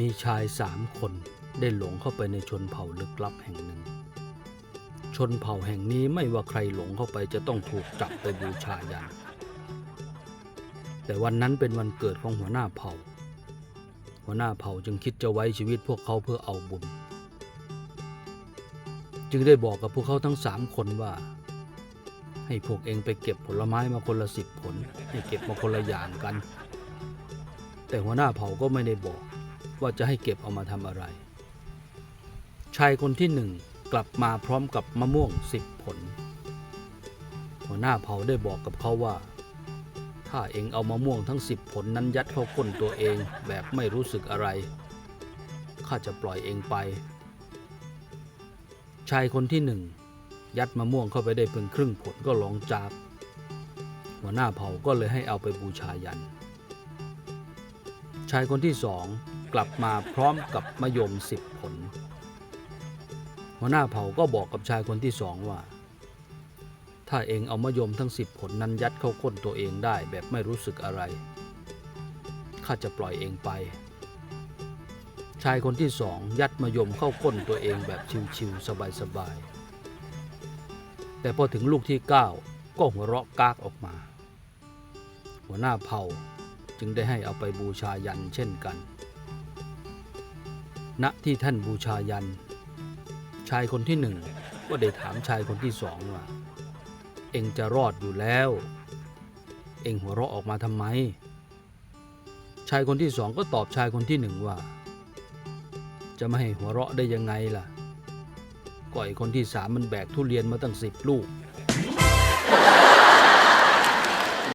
มีชายสามคนได้หลงเข้าไปในชนเผ่าลึกลับแห่งหนึ่ง ชนเผ่าแห่งนี้ไม่ว่าใครหลงเข้าไปจะต้องถูกจับไปบูชายัน แต่วันนั้นเป็นวันเกิดของหัวหน้าเผ่า หัวหน้าเผ่าจึงคิดจะไว้ชีวิตพวกเขาเพื่อเอาบุญ จึงได้บอกกับพวกเขาทั้งสามคนว่า ให้พวกเองไปเก็บผลไม้มาคนละสิบผล ให้เก็บมาคนละอย่างกัน แต่หัวหน้าเผ่าก็ไม่ได้บอก ว่าจะให้เก็บเอามาทำอะไร ชายคนที่หนึ่งกลับมาพร้อมกับมะม่วงสิบผล หัวหน้าเผ่าได้บอกกับเขาว่า ถ้าเองเอามะม่วงทั้งสิบผลนั้นยัดเข้าก้นตัวเองแบบไม่รู้สึกอะไร ข้าจะปล่อยเองไป ชายคนที่หนึ่งยัดมะม่วงเข้าไปได้เพียงครึ่งผลก็หลงจาก หัวหน้าเผ่าก็เลยให้เอาไปบูชายัน ชายคนที่สอง กลับมาพร้อมกับมะยมสิบผล หัวหน้าเผ่าก็บอกกับชายคนที่สองว่า ถ้าเองเอามะยมทั้งสิบผลนั้นยัดเข้าก้นตัวเองได้แบบไม่รู้สึกอะไร ข้าจะปล่อยเองไป ชายคนที่สองยัดมะยมเข้าก้นตัวเองแบบชิวๆสบายๆ แต่พอถึงลูกที่เก้าก็หัวเราะกากออกมา หัวหน้าเผ่าจึงได้ให้เอาไปบูชายันเช่นกัน ณที่ท่านบูชายัน ชายคนที่หนึ่งก็ได้ถามชายคนที่สองว่า เองจะรอดอยู่แล้ว เองหัวเราะออกมาทำไม ชายคนที่สองก็ตอบชายคนที่หนึ่งว่า จะไม่ให้หัวเราะได้ยังไงล่ะก็ไอคนที่สามมันแบกทุเรียนมาตั้งสิบลูก